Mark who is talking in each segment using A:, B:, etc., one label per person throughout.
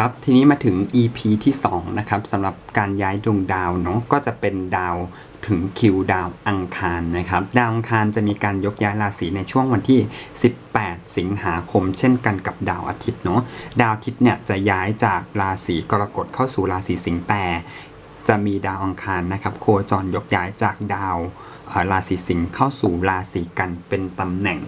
A: ครับทีนี้มาถึง EP ที่2นะครับสำหรับการย้ายดวงดาวเนาะก็จะเป็นดาวถึงคิวดาวอังคารนะครับ ดาวอังคารจะมีการยกย้ายราศีในช่วงวันที่ 18 สิงหาคม เช่นกันกับดาวอาทิตย์เนาะดาวอาทิตย์เนี่ยจะย้ายจากราศีกรกฎเข้าสู่ราศีสิงห์แต่ จะมีดาวอังคารนะครับ โคจรยกย้ายจากดาวราศีสิงห์เข้าสู่ราศีกันเป็นตำแหน่ง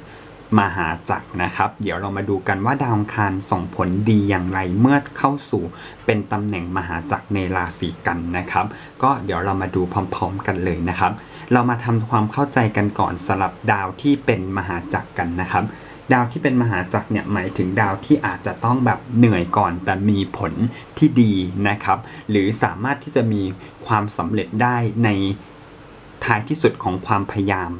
A: มหาจักรนะครับ เดี๋ยวเรามาดูกันว่าดาวอังคารส่งผลดีอย่างไรเมื่อเข้าสู่เป็นตำแหน่งมหาจักรในราศีกันนะครับ ก็เดี๋ยวเรามาดูพร้อม ๆ กันเลยนะครับ เรามาทำความเข้าใจกันก่อนสำหรับดาวที่เป็นมหาจักรกันนะครับ ดาวที่เป็นมหาจักรเนี่ยหมายถึงดาวที่อาจจะต้องแบบเหนื่อยก่อนแต่มีผลที่ดีนะครับ หรือสามารถที่จะมีความสำเร็จได้ในท้ายที่สุดของความพยายาม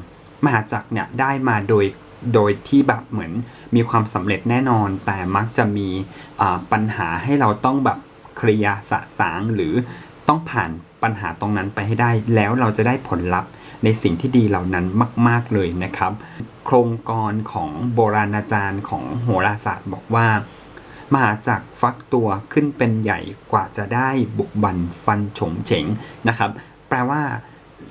A: มหาจักรเนี่ยได้มาโดย โดยที่แบบเหมือนมีความสำเร็จแน่นอน แต่มักจะมีปัญหาให้เราต้องแบบเคลียร์สะสางหรือต้องผ่านปัญหาตรงนั้นไปให้ได้ แล้วเราจะได้ผลลัพธ์ในสิ่งที่ดีเหล่านั้นมาก ๆเลยนะครับ โครงกรของโบราณอาจารย์ของโหราศาสตร์บอกว่ามหาจักรฟักตัวขึ้นเป็นใหญ่กว่าจะได้บุกบันฟันฉงเฉงนะครับ แปลว่า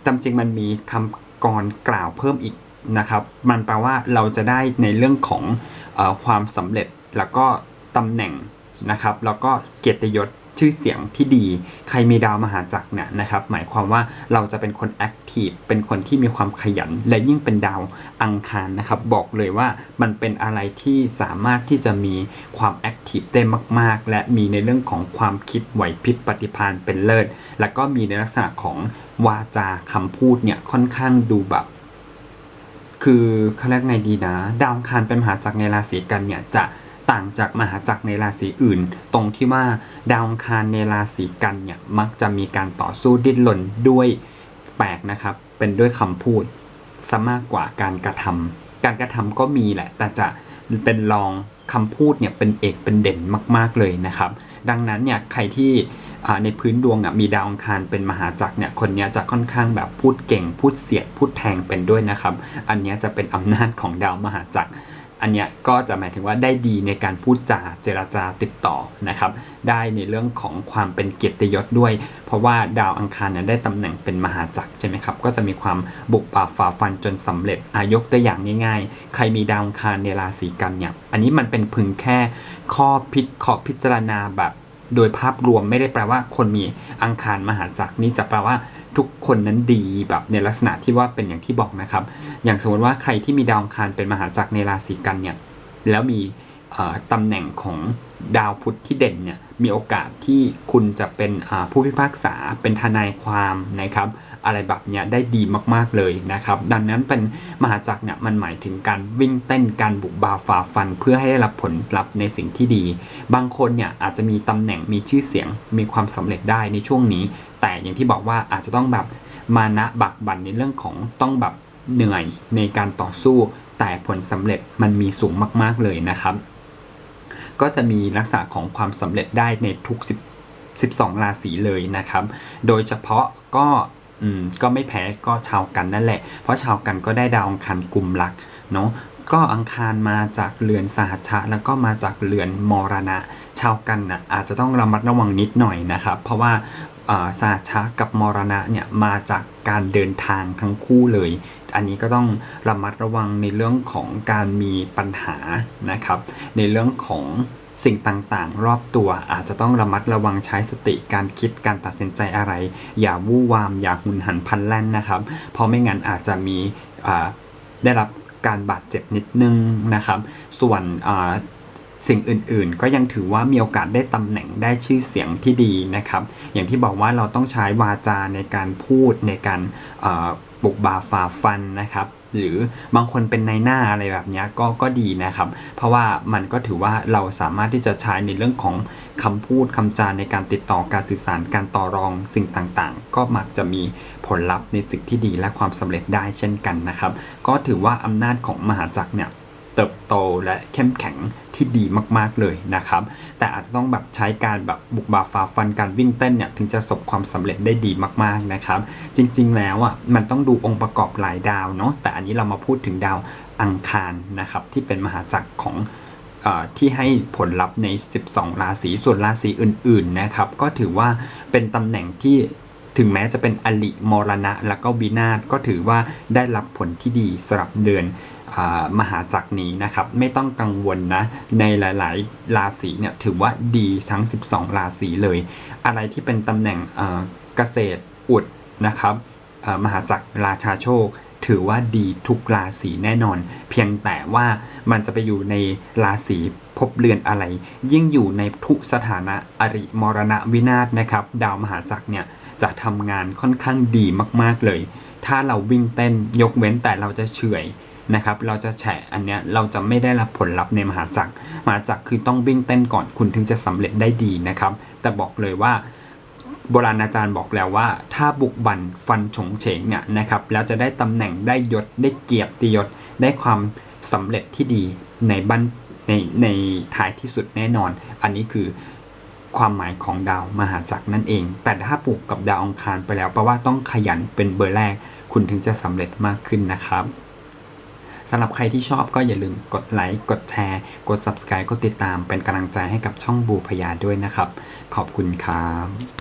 A: ตามจริงมันมีคำกรกล่าวเพิ่มอีก นะครับ มันแปลว่าเราจะได้ในเรื่องของออความสำเร็จแล้วก็ตำแหน่งนะครับ แล้วก็เกียรติยศชื่อเสียงที่ดี ใครมีดาวมหาจักรเนี่ยนะครับ หมายความว่าเราจะเป็นคนแอคทีฟ เป็นคนที่มีความขยัน และยิ่งเป็นดาวอังคารนะครับ บอกเลยว่ามันเป็นอะไรที่สามารถที่จะมีความแอคทีฟได้มาก ๆ และมีในเรื่องของความคิดไหวพริบปฏิภาณเป็นเลิศ แล้วก็มีในลักษณะของวาจาคำพูดเนี่ยค่อนข้างดูแบบ คือเขาเรียกไงดีนะ ดาวคารเป็นมหาจักรในราศีกันเนี่ยจะต่างจากมหาจักรในราศีอื่น ตรงที่ว่าดาวคารในราศีกันเนี่ยมักจะมีการต่อสู้ดิ้นรนด้วยแปลกนะครับ เป็นด้วยคำพูดซะมากกว่าการกระทำการกระทำก็มีแหละ แต่จะเป็นรองคำพูดเนี่ยเป็นเอกเป็นเด่นมาก ๆเลยนะครับ ดังนั้นเนี่ยใครที่ ในพื้นดวงอะมีดาวอังคารเป็นมหาจักรเนี่ยคนนี้จะค่อนข้างแบบพูดเก่ง พูดเสียด พูดแทงเป็นด้วยนะครับ อันนี้จะเป็นอำนาจของดาวมหาจักรอันเนี้ยก็จะหมายถึงว่าได้ดีในการพูดจาเจรจาติดต่อนะครับ ได้ในเรื่องของความเป็นเกียรติยศด้วย เพราะว่าดาวอังคารเนี่ยได้ตำแหน่งเป็นมหาจักรใช่ไหมครับ ก็จะมีความบุกป่าฝ่าฟันจนสำเร็จอายกตัวอย่างง่ายๆ ใครมีดาวอังคารในราศีกันเนี่ย อันนี้มันเป็นพึงแค่ข้อพิขอพิจารณาแบบ โดยภาพรวมไม่ได้แปลว่าคนมีอังคารมหาจักรนี่จะแปลว่าทุกคนนั้นดีแบบในลักษณะที่ว่าเป็นอย่างที่บอกนะครับ อย่างสมมติว่าใครที่มีดาวอังคารเป็นมหาจักรในราศีกันเนี่ยแล้วมีตำแหน่งของดาวพุธที่เด่นเนี่ยมีโอกาสที่คุณจะเป็นผู้พิพากษาเป็นทนายความนะครับอะไรแบบเนี้ยได้ดีมากๆเลยนะครับ ดังนั้นเป็นมหาจักรเนี่ยมันหมายถึงการวิ่งเต้นการบุกบาฝ่าฟัน เพื่อให้ได้รับผลลัพธ์ในสิ่งที่ดี บางคนเนี่ยอาจจะมีตำแหน่งมีชื่อเสียง มีความสำเร็จได้ในช่วงนี้ แต่อย่างที่บอกว่าอาจจะต้องแบบมานะบักบั่นในเรื่องของต้องแบบเหนื่อยในการต่อสู้ แต่ผลสำเร็จมันมีสูงมากๆเลยนะครับ ก็จะมีลักษณะของความสำเร็จได้ในทุก10 12 ราศีเลยนะครับ โดยเฉพาะก็ อืมก็ไม่แพ้ก็ชาวกันนั่นแหละ เพราะชาวกันก็ได้ดาวอังคารกลุ่มหลักเนาะก็อังคารมาจากเรือนสหัชชะแล้วก็มาจากเรือนมรณะ ชาวกันนะอาจจะต้องระมัดระวังนิดหน่อยนะครับ เพราะว่าอ่าสหัชชะกับมรณะเนี่ยมาจากการเดินทางทั้งคู่เลย อันนี้ก็ต้องระมัดระวังในเรื่องของการมีปัญหานะครับ ในเรื่องของ สิ่งต่างๆ รอบตัวอาจจะต้องระมัดระวังใช้สติการคิดการตัดสินใจอะไร อย่าวู่วาม อย่าหุนหันพลันแล่นนะครับ เพราะไม่งั้นอาจจะมีได้รับการบาดเจ็บนิดนึงนะครับ ส่วนสิ่งอื่นๆ ก็ยังถือว่ามีโอกาสได้ตำแหน่งได้ชื่อเสียงที่ดีนะครับ อย่างที่บอกว่าเราต้องใช้วาจาในการพูดในการเอ่อปลุกบาฝ่าฟันนะครับ หรือบางคนเป็นในายหน้าอะไรแบบนี้ก็ก็ดีนะครับ เพราะว่ามันก็ถือว่าเราสามารถที่จะใช้ในเรื่องของคำพูดคำจาในการติดต่อการสื่อสารการต่อรองสิ่งต่างๆ ก็มักจะมีผลลัพธ์ในสิ่งที่ดีและความสำเร็จได้เช่นกันนะครับ ก็ถือว่าอำนาจของมหาจักรเนี่ย เติบโตและเข้มแข็งที่ดีมากๆเลยนะครับ แต่อาจจะต้องแบบใช้การแบบบุกบาฝ่าฟันการวิ่งเต้นเนี่ยถึงจะประสบความสำเร็จได้ดีมากๆนะครับ จริงๆแล้วอะมันต้องดูองค์ประกอบหลายดาวเนาะแต่อันนี้เรามาพูดถึงดาวอังคารนะครับที่เป็นมหาจักรของอที่ให้ผลลัพธ์ใน 12 ราศีส่วนราศีอื่นๆนะครับก็ถือว่าเป็นตำแหน่งที่ถึงแม้จะเป็นอลิมรณะ แล้วก็วินาศก็ถือว่าได้รับผลที่ดีสำหรับเดือน มหาจักรนี้นะครับ ไม่ต้องกังวลนะในหลาย ๆ ราศีเนี่ยถือว่าดีทั้ง 12 ราศีเลย อะไรที่เป็นตำแหน่งเกษตรอุดนะครับมหาจักรราชาโชค ถือว่าดีทุกราศีแน่นอน เพียงแต่ว่ามันจะไปอยู่ในราศีภพเรือนอะไร ยิ่งอยู่ในทุกสถานะอริมรณะวินาศนะครับ ดาวมหาจักรเนี่ยจะทำงานค่อนข้างดีมาก ๆ เลย ถ้าเราวิ่งเต้นยกเว้นแต่เราจะเฉื่อย นะครับ เราจะแฉะอันเนี้ยเราจะไม่ได้รับผลลัพธ์ในมหาจักรมหาจักรคือต้องวิ่งเต้นก่อนคุณถึงจะสำเร็จได้ดีนะครับ แต่บอกเลยว่าโบราณอาจารย์บอกแล้วว่า ถ้าบุกบันฟันฉงเฉงเนี่ยนะครับแล้วจะได้ตำแหน่งได้ยศได้เกียรติยศได้ความสำเร็จที่ดีในบันในในท้ายที่สุดแน่นอน อันนี้คือความหมายของดาวมหาจักรนั่นเอง แต่ถ้าปลูกกับดาวองคารไปแล้วแปลว่าต้องขยันเป็นเบอร์แรก คุณถึงจะสำเร็จมากขึ้นนะครับ สำหรับใครที่ชอบก็อย่าลืมกดไลค์กดแชร์ กด subscribe กดติดตามเป็นกำลังใจให้กับช่องบูพยาด้วยนะครับ ขอบคุณครับ